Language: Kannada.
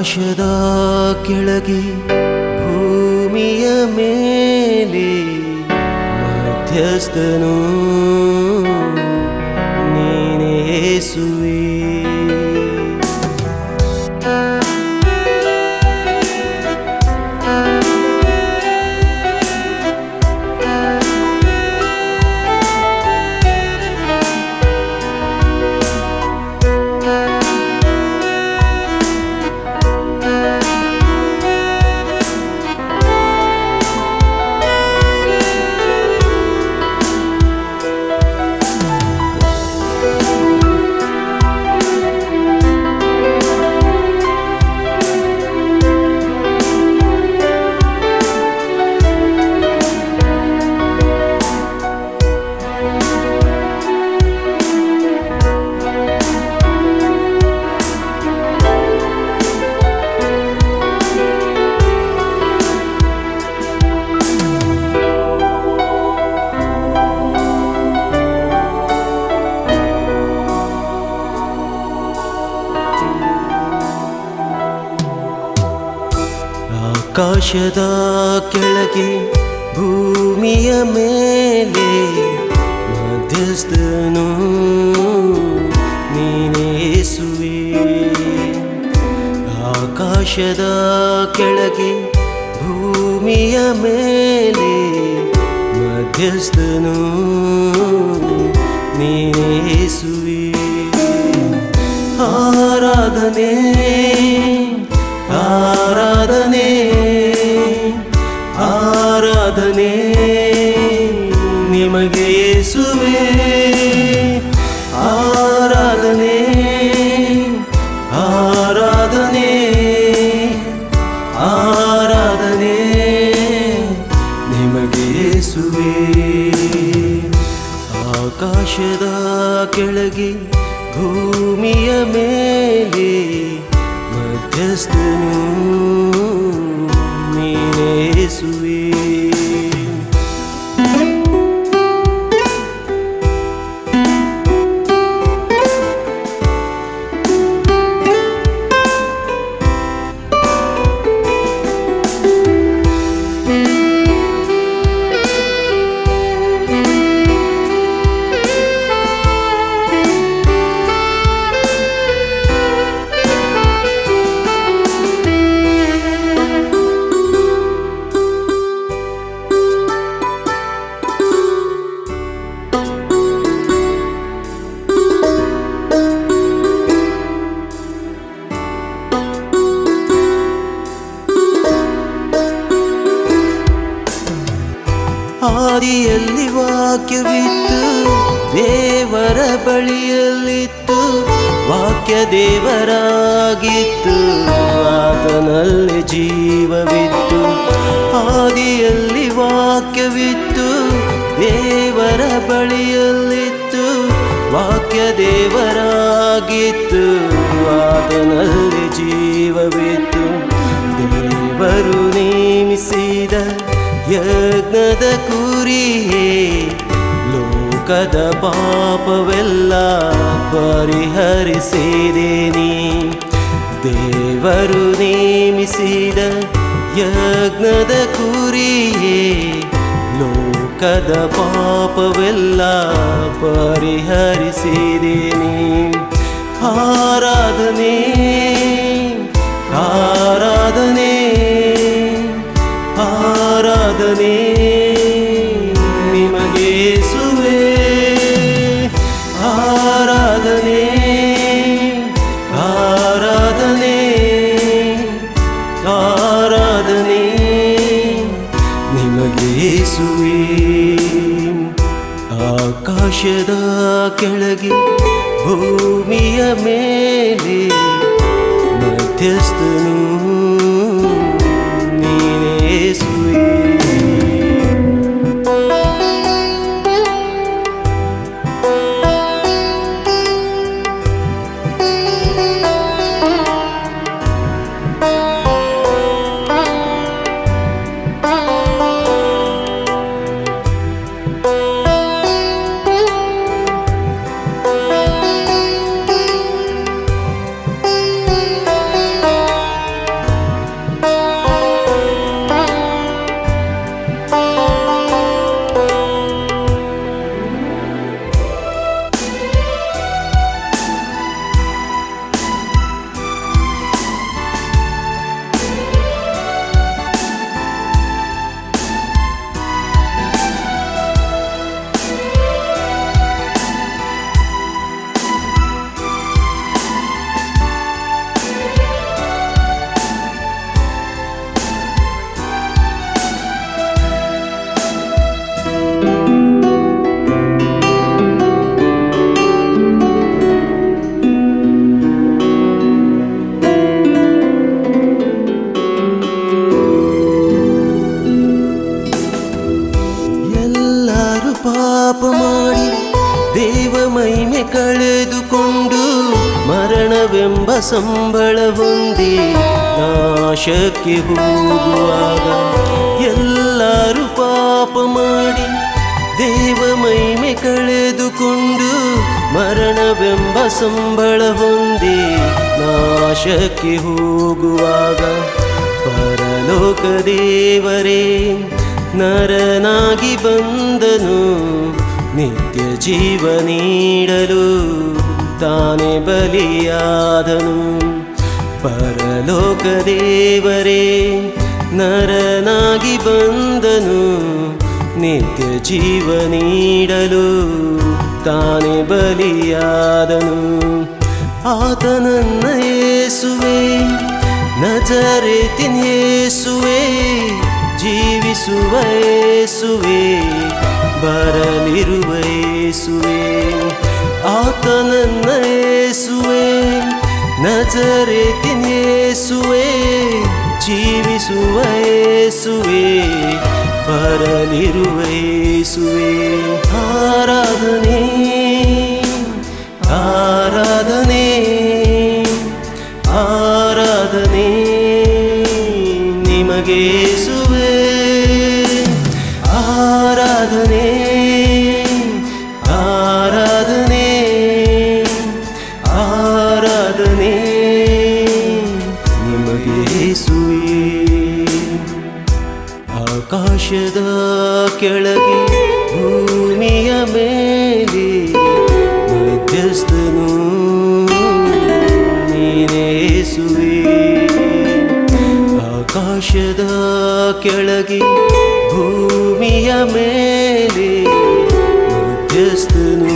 ಆಕಾಶದ ಕೆಳಗೆ ಭೂಮಿಯ ಮೇಲೆ ಮಧ್ಯಸ್ಥನು. ಆಕಾಶದ ಕೆಳಗೆ ಭೂಮಿಯ ಮೇಲೆ ಮಧ್ಯಸ್ಥನು ನೀನೇಸುವೆ ಆಕಾಶದ ಕೆಳಗೆ ಭೂಮಿಯ ಮೇಲೆ ಮಧ್ಯಸ್ಥನು ನೀನೇಸುವೆ ಆರಾಧನೆ ಆರಾಧನೆ ನಿಮಗೆ ಯೇಸುವೆ ಆರಾಧನೆ ಆರಾಧನೆ ಆರಾಧನೆ ನಿಮಗೆ ಯೇಸುವೆ ಆಕಾಶದ ಕೆಳಗೆ ಭೂಮಿಯ ಮೇಲೆ ಮಧ್ಯಸ್ಥನು ನೀನೇಸುವೆ ಆದಿಯಲ್ಲಿ ವಾಕ್ಯವಿತ್ತು, ದೇವರ ಬಳಿಯಲ್ಲಿತ್ತು, ವಾಕ್ಯ ದೇವರಾಗಿತ್ತು, ಆತನಲ್ಲಿ ಜೀವವಿತ್ತು. ಆದಿಯಲ್ಲಿ ವಾಕ್ಯವಿತ್ತು, ದೇವರ ಬಳಿಯಲ್ಲಿತ್ತು, ವಾಕ್ಯ ದೇವರಾಗಿತ್ತು, ಆತನಲ್ಲಿ ಯಜ್ಞದ ಕುರಿಯೇ ಲೋಕದ ಪಾಪವೆಲ್ಲ ಪರಿಹರಿಸಿದೇನಿ. ದೇವರು ನೇಮಿಸಿದ ಯಜ್ಞದ ಕುರಿಯೇ ಲೋಕದ ಪಾಪವೆಲ್ಲ ಪರಿಹರಿಸಿದೇನಿ. ಆರಾಧನೆ ಆರಾಧನೆ. ಆರಾಧನೆ ನಿಮಗೆ ಯೇಸುವೆ ಆರಾಧನೆ ಆರಾಧನೆ ಆರಾಧನೆ ನಿಮಗೆ ಯೇಸುವೆ ಆಕಾಶದ ಕೆಳಗೆ ಭೂಮಿಯ ಮೇಲೆ ಮಧ್ಯಸ್ಥನು. ಮರಣವೆಂಬ ಸಂಬಳ ಹೊಂದಿ ನಾಶಕ್ಕೆ ಹೋಗುವಾಗ ಎಲ್ಲರೂ ಪಾಪ ಮಾಡಿ ದೇವ ಮೈಮೆ ಕಳೆದುಕೊಂಡು ಮರಣವೆಂಬ ಸಂಬಳ ಹೊಂದಿ ನಾಶಕ್ಕೆ ಹೋಗುವಾಗ ಪರಲೋಕ ದೇವರೇ, ನರನಾಗಿ ಬಂದನು, ನಿತ್ಯ ಜೀವ ನೀಡಲು. ತಾನೇ ಬಲಿಯಾದನು. ಪರಲೋಕ ದೇವರೇ, ನರನಾಗಿ ಬಂದನು. ನಿತ್ಯ ಜೀವ ನೀಡಲು ತಾನೇ ಬಲಿಯಾದನು. ಆತನನ್ನ ಯೇಸುವೆ ನಜರೇತಿನ ಯೇಸುವೆ ಜೀವಿಸುವ ಯೇಸುವೆ ಬರಲಿರುವ ಯೇಸುವೆ ಆತನನ್ನ ನಜರೇತಿನ ಯೇಸುವೆ ಜೀವಿಸುವ ಯೇಸುವೆ ಬರಲಿರುವ ಯೇಸುವೆ ಆರಾಧನೆ ಆರಾಧನೆ ಆರಾಧನೆ ನಿಮಗೆ ಆರಾಧನೆ ಆರಾಧನೆ. ಆಕಾಶದ ಕೆಳಗೆ ಭೂಮಿಯ ಮೇಲೆ ಮಧ್ಯಸ್ಥನು. ನೀನೇಸುವೆ ಆಕಾಶದ ಕೆಳಗೆ ಭೂಮಿಯ ಮೇಲೆ ಮಧ್ಯಸ್ಥನು.